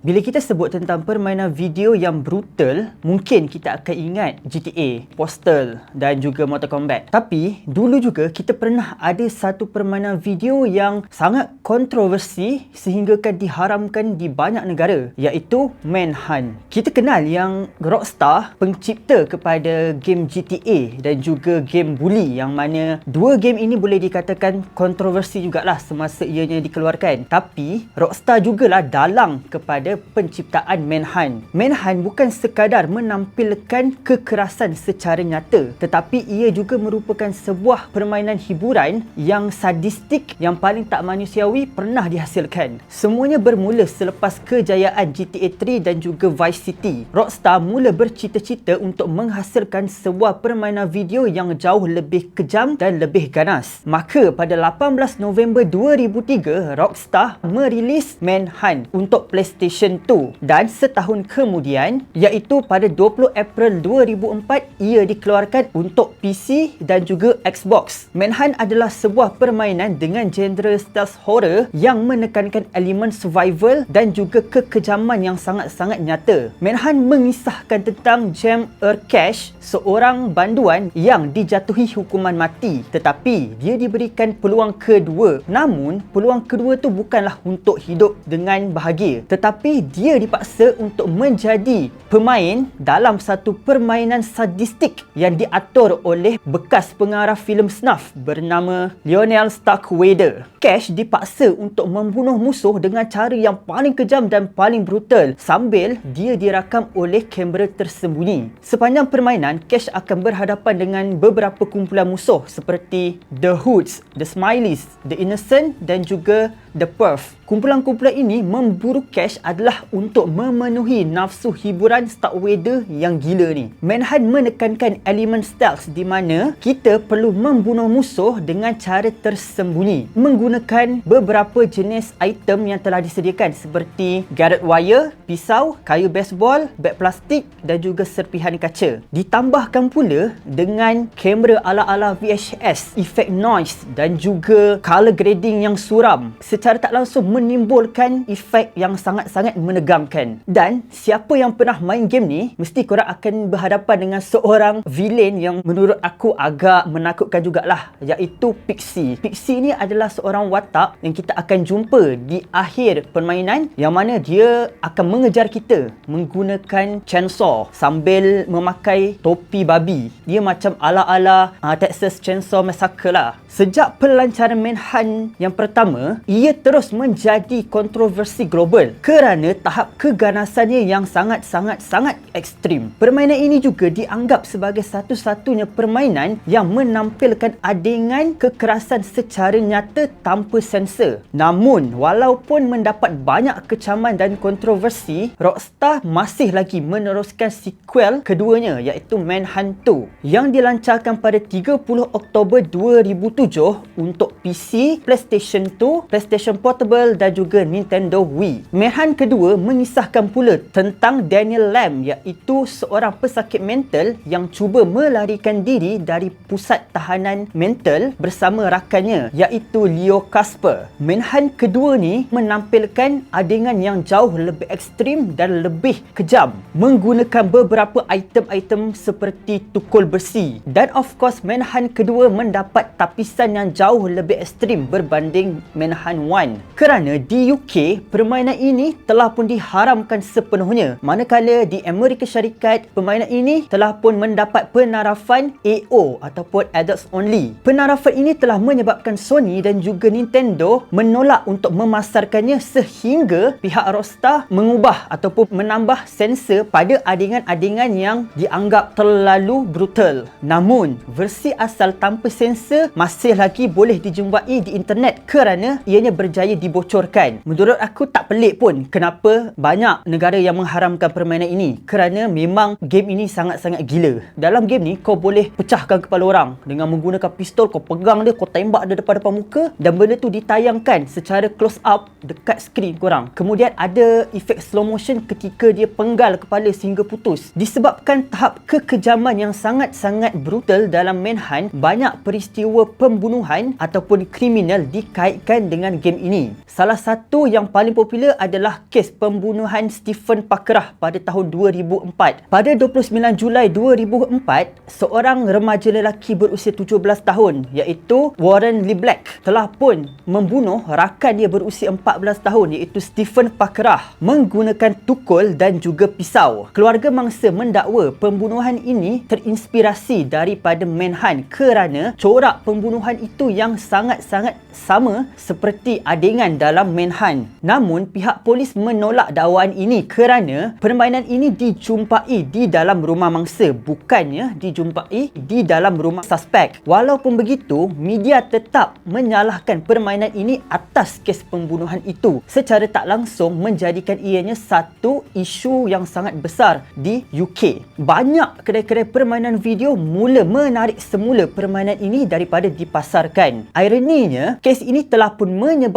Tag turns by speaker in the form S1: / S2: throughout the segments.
S1: Bila kita sebut tentang permainan video yang brutal, mungkin kita akan ingat GTA, Postal dan juga Mortal Kombat. Tapi, dulu juga kita pernah ada satu permainan video yang sangat kontroversi sehingga kan diharamkan di banyak negara, iaitu Manhunt. Kita kenal yang Rockstar pencipta kepada game GTA dan juga game Bully yang mana dua game ini boleh dikatakan kontroversi jugalah semasa ianya dikeluarkan. Tapi, Rockstar jugalah dalang kepada kepada penciptaan Manhunt. Manhunt bukan sekadar menampilkan kekerasan secara nyata tetapi ia juga merupakan sebuah permainan hiburan yang sadistik yang paling tak manusiawi pernah dihasilkan. Semuanya bermula selepas kejayaan GTA 3 dan juga Vice City. Rockstar mula bercita-cita untuk menghasilkan sebuah permainan video yang jauh lebih kejam dan lebih ganas. Maka pada 18 November 2003, Rockstar merilis Manhunt untuk PlayStation PlayStation 2 dan setahun kemudian iaitu pada 20 April 2004 ia dikeluarkan untuk PC dan juga Xbox. Manhunt adalah sebuah permainan dengan genre stealth horror yang menekankan elemen survival dan juga kekejaman yang sangat-sangat nyata. Manhunt mengisahkan tentang Jem Urkesh, seorang banduan yang dijatuhi hukuman mati tetapi dia diberikan peluang kedua. Namun, peluang kedua tu bukanlah untuk hidup dengan bahagia tetapi tapi dia dipaksa untuk menjadi pemain dalam satu permainan sadistik yang diatur oleh bekas pengarah filem snuff bernama Lionel Starkweather. Cash dipaksa untuk membunuh musuh dengan cara yang paling kejam dan paling brutal sambil dia dirakam oleh kamera tersembunyi. Sepanjang permainan, Cash akan berhadapan dengan beberapa kumpulan musuh seperti The Hoods, The Smileys, The Innocent dan juga The Perf. Kumpulan-kumpulan ini memburu Cash adalah untuk memenuhi nafsu hiburan Starkweather yang gila ni. Manhunt menekankan elemen stealth di mana kita perlu membunuh musuh dengan cara tersembunyi menggunakan beberapa jenis item yang telah disediakan seperti garret wire, pisau, kayu baseball, beg plastik dan juga serpihan kaca. Ditambahkan pula dengan kamera ala-ala VHS, efek noise dan juga color grading yang suram secara tak langsung menimbulkan efek yang sangat-sangat menegangkan. Dan siapa yang pernah main game ni, mesti korang akan berhadapan dengan seorang villain yang menurut aku agak menakutkan jugalah, iaitu Pixie. Pixie ni adalah seorang watak yang kita akan jumpa di akhir permainan yang mana dia akan mengejar kita menggunakan chainsaw sambil memakai topi babi. Dia macam ala-ala uh, Texas Chainsaw Massacre lah. Sejak pelancaran Manhunt yang pertama, ia terus menjadi kontroversi global kerana tahap keganasannya yang sangat-sangat-sangat ekstrim. Permainan ini juga dianggap sebagai satu-satunya permainan yang menampilkan adegan kekerasan secara nyata tanpa sensor. Namun, walaupun mendapat banyak kecaman dan kontroversi, Rockstar masih lagi meneruskan sequel keduanya iaitu Manhunt 2 yang dilancarkan pada 30 Oktober 2007 untuk PC, PlayStation 2, PlayStation Portable dan juga Nintendo Wii. Manhunt kedua mengisahkan pula tentang Daniel Lam iaitu seorang pesakit mental yang cuba melarikan diri dari pusat tahanan mental bersama rakannya iaitu Leo Casper. Manhunt kedua ni menampilkan adegan yang jauh lebih ekstrim dan lebih kejam menggunakan beberapa item-item seperti tukul besi dan of course Manhunt kedua mendapat tapisan yang jauh lebih ekstrim berbanding Manhunt 1 kerana di UK permainan ini telah pun diharamkan sepenuhnya manakala di Amerika Syarikat permainan ini telah pun mendapat penarafan AO ataupun Adults Only. Penarafan ini telah menyebabkan Sony dan juga Nintendo menolak untuk memasarkannya sehingga pihak Rockstar mengubah ataupun menambah sensor pada adegan-adegan yang dianggap terlalu brutal. Namun, versi asal tanpa sensor masih lagi boleh dijumpai di internet kerana ianya berjaya dibocorkan. Menurut aku tak pelik pun kenapa banyak negara yang mengharamkan permainan ini kerana memang game ini sangat-sangat gila. Dalam game ni kau boleh pecahkan kepala orang dengan menggunakan pistol kau pegang dia kau tembak dia depan-depan muka dan benda tu ditayangkan secara close up dekat skrin korang. Kemudian ada efek slow motion ketika dia penggal kepala sehingga putus. Disebabkan tahap kekejaman yang sangat-sangat brutal dalam Manhunt, banyak peristiwa pembunuhan ataupun kriminal dikaitkan dengan game game ini. Salah satu yang paling popular adalah kes pembunuhan Stephen Pakrah pada tahun 2004. Pada 29 Julai 2004, seorang remaja lelaki berusia 17 tahun iaitu Warren Lee Black telah pun membunuh rakan dia berusia 14 tahun iaitu Stephen Pakrah menggunakan tukul dan juga pisau. Keluarga mangsa mendakwa pembunuhan ini terinspirasi daripada Manhunt kerana corak pembunuhan itu yang sangat-sangat sama seperti adegan dalam Manhunt. Namun pihak polis menolak dakwaan ini kerana permainan ini dijumpai di dalam rumah mangsa bukannya dijumpai di dalam rumah suspek. Walaupun begitu, media tetap menyalahkan permainan ini atas kes pembunuhan itu secara tak langsung menjadikan ianya satu isu yang sangat besar di UK. Banyak kedai-kedai permainan video mula menarik semula permainan ini daripada dipasarkan. Ironinya, kes ini telah pun menyebabkan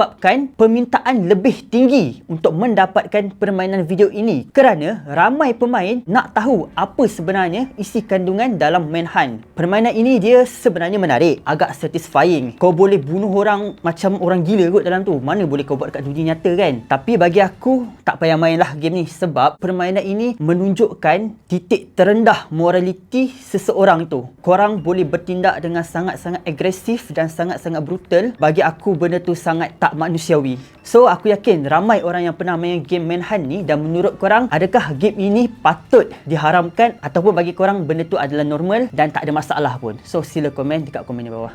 S1: permintaan lebih tinggi untuk mendapatkan permainan video ini kerana ramai pemain nak tahu apa sebenarnya isi kandungan dalam Manhunt. Permainan ini dia sebenarnya menarik, agak satisfying. Kau boleh bunuh orang macam orang gila kot dalam tu. Mana boleh kau buat dekat dunia nyata kan? Tapi bagi aku, tak payah mainlah game ni sebab permainan ini menunjukkan titik terendah moraliti seseorang itu. Korang boleh bertindak dengan sangat-sangat agresif dan sangat-sangat brutal. Bagi aku, benda tu sangat tak manusiawi. So, aku yakin ramai orang yang pernah main game Manhunt ni dan menurut korang, adakah game ini patut diharamkan ataupun bagi korang benda tu adalah normal dan tak ada masalah pun. So, sila komen dekat komen di bawah.